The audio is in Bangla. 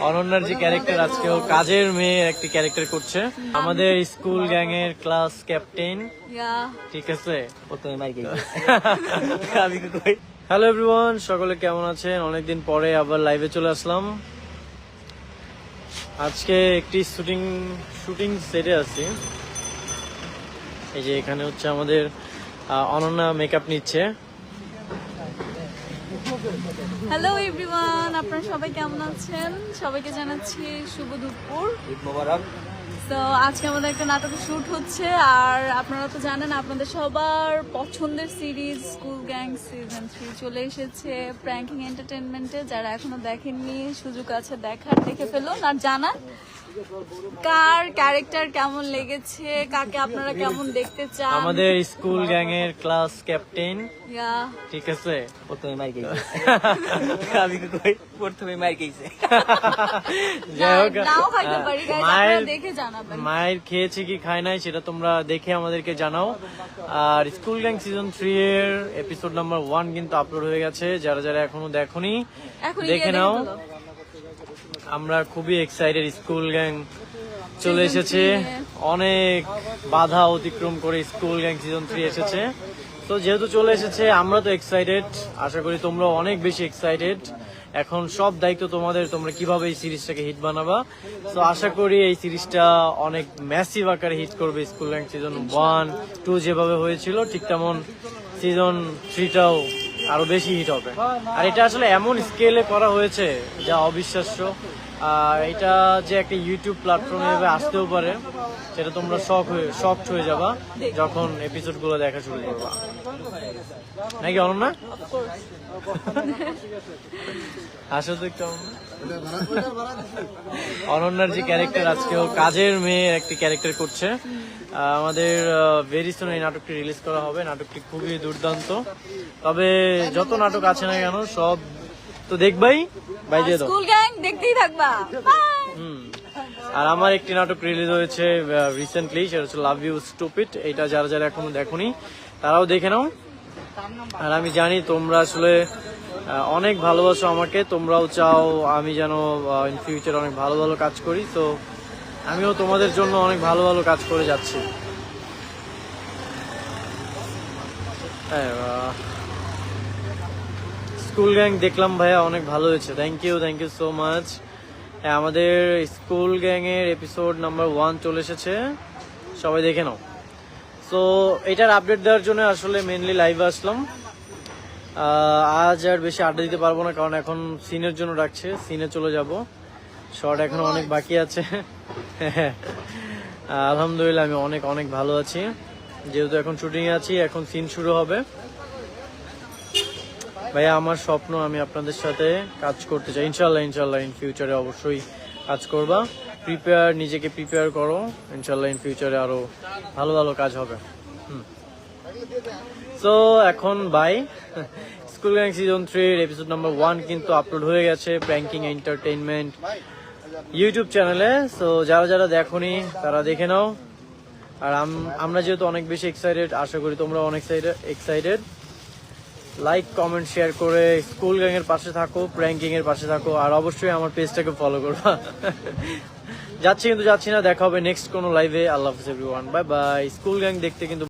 অনন্যার যে ক্যারেক্টার আজকে ও কাজের মেয়ে একটি ক্যারেক্টার করছে। আমাদের স্কুল গ্যাং এর ক্লাস ক্যাপ্টেন। ঠিক আছে? আমি কই। হ্যালো এভরিওয়ান সকলে কেমন আছেন? অনেকদিন পরে আবার লাইভে চলে আসলাম। আজকে একটি শুটিং শুটিং সেটে আছি। এই যে এখানে হচ্ছে আমাদের অনন্যা মেকআপ নিচ্ছে। হ্যালো এভরিওয়ান আপনারা সবাই কেমন আছেন? সবাইকে জানাচ্ছি শুভ দুপুর। তো আজকে আমাদের একটা নাটকের শুট হচ্ছে আর আপনারা তো জানেন আপনাদের সবার পছন্দের series school gang season three চলে এসেছে প্র্যাঙ্কিং এন্টারটেনমেন্টে যারা এখনও দেখেননি সুযোগ আছে দেখার দেখে ফেলুন আর জানান কার ক্যারেক্টার কেমন লেগেছে কাকে আপনারা কেমন দেখতে চান। আমাদের স্কুল গ্যাং এর ক্লাস ক্যাপ্টেন ঠিক আছে? প্রথমে মার গেছি আমি কই প্রথমে মার গেছি যাই হোক নাও পারি আপনারা দেখে মায়ের খেয়েছে কি খায় নাই সেটা তোমরা দেখে আমাদেরকে জানাও। আর স্কুল গ্যাং সিজন থ্রি এর এপিসোড নাম্বার ওয়ান কিন্তু আপলোড হয়ে গেছে। যারা যারা এখনও দেখনি দেখে নাও। আমরা খুবই এক্সাইটেড স্কুল গ্যাং চলে এসেছে। অনেক বাধা অতিক্রম করে স্কুল গ্যাং সিজন থ্রি এসেছে। তো যেহেতু চলে এসেছে, আমরা তো এক্সাইটেড আশা করি তোমরা অনেক বেশি এক্সাইটেড এখন সব দায়িত্ব তোমাদের, তোমরা কীভাবে এই সিরিজটাকে হিট বানাবা? তো আশা করি এই সিরিজটা অনেক ম্যাসিভ আকারে হিট করবে school gang season one two যেভাবে হয়েছিল, ঠিক তেমন সিজন থ্রিটাও আরও বেশি হিট হবে। আর এটা আসলে এমন স্কেলে করা হয়েছে, যা অবিশ্বাস্য। আর এটা যে একটা ইউটিউব প্ল্যাটফর্মে এভাবে আসতেও পারে, সেটা তোমরা শখ হয়ে শখ হয়ে যাবা যখন এপিসোডগুলো দেখা শুরু করবা। নাকি অনন্যা? আসো তো একটু অনন্যা। অনন্যার যে ক্যারেক্টার আজকে ও কাজের মেয়ে একটি ক্যারেক্টার করছে। আমাদের ভেরি সুন এই নাটকটি রিলিজ করা হবে। নাটকটি খুবই দুর্দান্ত। তবে যত নাটক আছে না কেন, সব তো দেখবাই বাই দিয়ে দাও। স্কুল গ্যাং দেখতেই থাকবা। হুম। আর আমার একটি নাটক রিলিজ হয়েছে রিসেন্টলি সেটা হচ্ছে লাভ ইউ স্টুপিড এটা যারা যারা এখনও দেখোনি তারাও দেখে নাও। আর আমি জানি তোমরা আসলে অনেক ভালোবাসো আমাকে তোমরাও চাও আমি যেন ইন ফিউচার অনেক ভালো ভালো কাজ করি। তো আমিও তোমাদের জন্য অনেক ভালো ভালো কাজ করে যাচ্ছি। হ্যাঁ স্কুল গ্যাং দেখলাম ভাইয়া, অনেক ভালো হয়েছে। Thank you thank you so much হ্যাঁ আমাদের স্কুল গ্যাং এর এপিসোড নাম্বার ওয়ান চলে এসেছে। সবাই দেখে নাও। সো এটার আপডেট দেওয়ার জন্য আসলে মেনলি লাইভে আসলাম। আজ আর বেশি আড্ডা দিতে পারব না, কারণ এখন সিনের জন্য ডাকছে। সিনে চলে যাব। শর্ট এখনও অনেক বাকি আছে। আলহামদুলিল্লাহ, আমি অনেক অনেক ভালো আছি। যেহেতু এখন শুটিং আছি, এখন সিন শুরু হবে। ভাইয়া, আমার স্বপ্ন, আমি আপনাদের সাথে কাজ করতে চাই। ইনশাল্লাহ ইনশাল্লাহ ইন ফিউচারে অবশ্যই কাজ করবা। প্রিপেয়ার নিজেকে প্রিপেয়ার করো। ইনশাল্লাহ ইন ফিউচারে আরও ভালো ভালো কাজ হবে। সো এখন বাই স্কুল গ্যাং সিজন থ্রির এপিসোড নাম্বার ওয়ান কিন্তু আপলোড হয়ে গেছে প্র্যাঙ্কিং এন্টারটেইনমেন্ট ইউটিউব চ্যানেলে সো যারা যারা দেখোনি, তারা দেখে নাও। আর আম- আমরা যেহেতু অনেক বেশি এক্সাইটেড আশা করি তোমরা অনেক এক্সাইটেড লাইক কমেন্ট শেয়ার করে স্কুল গ্যাং এর পাশে থাকো র্যাঙ্কিং এর পাশে থাকো, আর অবশ্যই আমার পেজটাকে ফলো করবা। যাচ্ছি কিন্তু যাচ্ছি না, দেখা হবে নেক্সট কোনো লাইভে আল্লাহ হাফিজ everyone bye bye school gang দেখতে কিন্তু